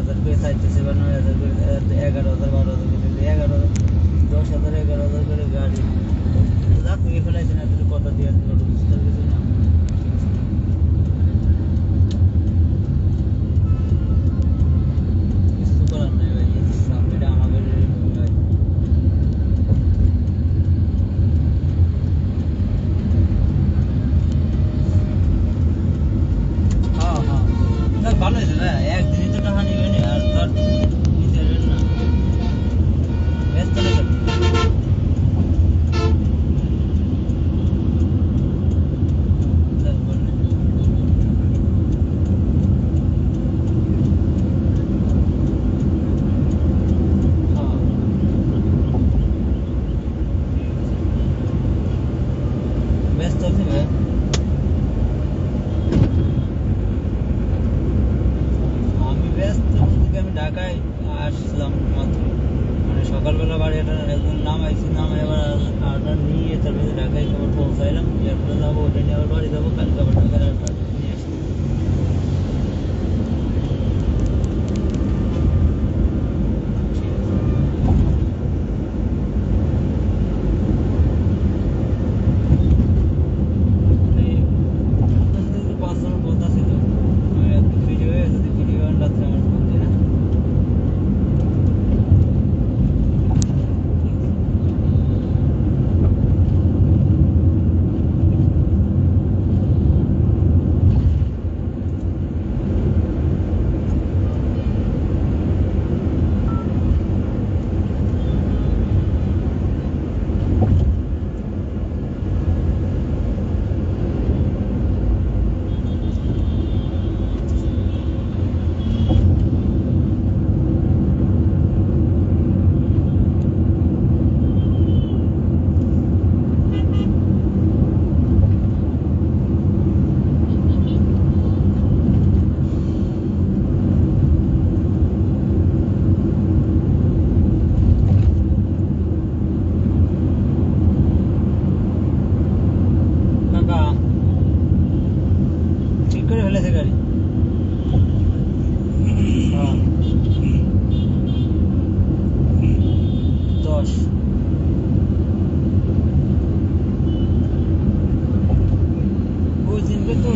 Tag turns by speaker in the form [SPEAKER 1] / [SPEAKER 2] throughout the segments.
[SPEAKER 1] হাজার করে চাইতেছে বা নয় হাজার করে এগারো হাজার, বারো হাজার করে এগারো দশ হাজার, এগারো হাজার করে গাড়ি। রাত থেকে ফেলাইছেন একটু কথা দিয়ে আসতে পারব বুঝতে কিছু না কিছু করার নাই ভাই এই সাপ এটা আমাদের ভাই হ্যাঁ হ্যাঁ না ভালো হয়েছে না একদিনই তো টাকা নিবে না আর ধর নিতে পারবেন না ব্যস্ত নেই তো। যাক, বললেন। হ্যাঁ। ব্যস্ত আছি, ভাই। আমি ব্যস্ত থেকে আমি ঢাকায় আসলাম মাত্র। মানে সকালবেলা বাড়ি একটা একজন নামাইছি নামাই আবার আটা নিয়ে তারপরে ঢাকায় আবার পৌঁছাইলাম। এরপরে যাব, ওটা নিয়ে আবার বাড়ি যাব, কালকে আবার ঢাকায় আটা নিয়ে আসব ঠিক আছে। এই আপনার সাথে যদি পাঁচ জনের কথা ছিল আমি একটু ফ্রি হয়ে যদি ফ্রি হন রাত্রে আমার ফোন দিয়ে না কাকা ঠিক করে ফেলেছে গাড়ি হ্যাঁ। দশ ওই দিনকে তো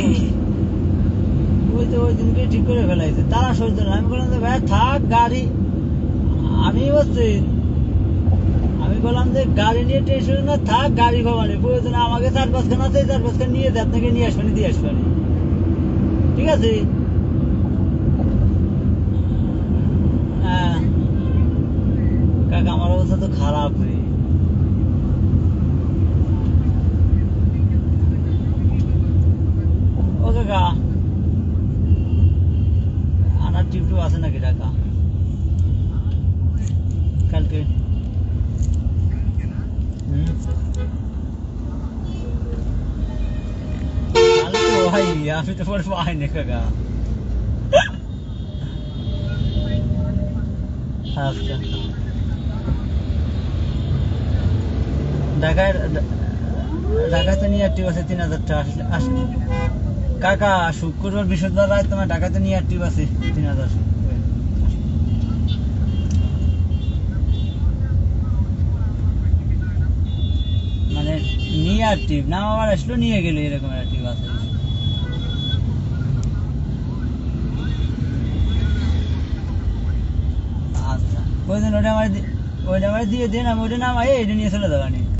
[SPEAKER 1] ওই দিনকে ঠিক করে ফেলাইছে। তারা সহ্য না। আমি বললাম যে, ভাই, থাক, গাড়ি আমি বলছি, আমি বললাম যে, গাড়ি নিয়ে টেনশন না থাক, গাড়ি ভবানি। প্রয়োজন আমাকে চার পাঁচখান আছে চার পাঁচখান নিয়ে দিয়ে আপনাকে নিয়ে আসবেন, দিয়ে আসবেন। ঠিক আছে? হ্যাঁ। আমার অবস্থা তো খারাপ রে। ও কাকা আনার টিপটু আছে নাকি টাকা কালকে হুম। তাহলে তো ভাই আমি তো পরে পাই না কাকা আচ্ছা ঢাকায় ঢাকায় তো নিয়ে টিপ আছে তিন হাজার টাকা আসলে আসলে কাকা, শুক্রবার বৃহস্পতিবার রাত তোমার ঢাকাতে নিয়ে আর টিপ আছে তিন হাজার। মানে নিয়ে আর টিপ নাম আবার আসলো, নিয়ে গেলে, এরকম একটা টিপ আছে। আচ্ছা ওই দিন ওটা আমার ওইটা আমার দিয়ে দিন, আমি ওইটা নামাই এটা নিয়ে চলে যাবানি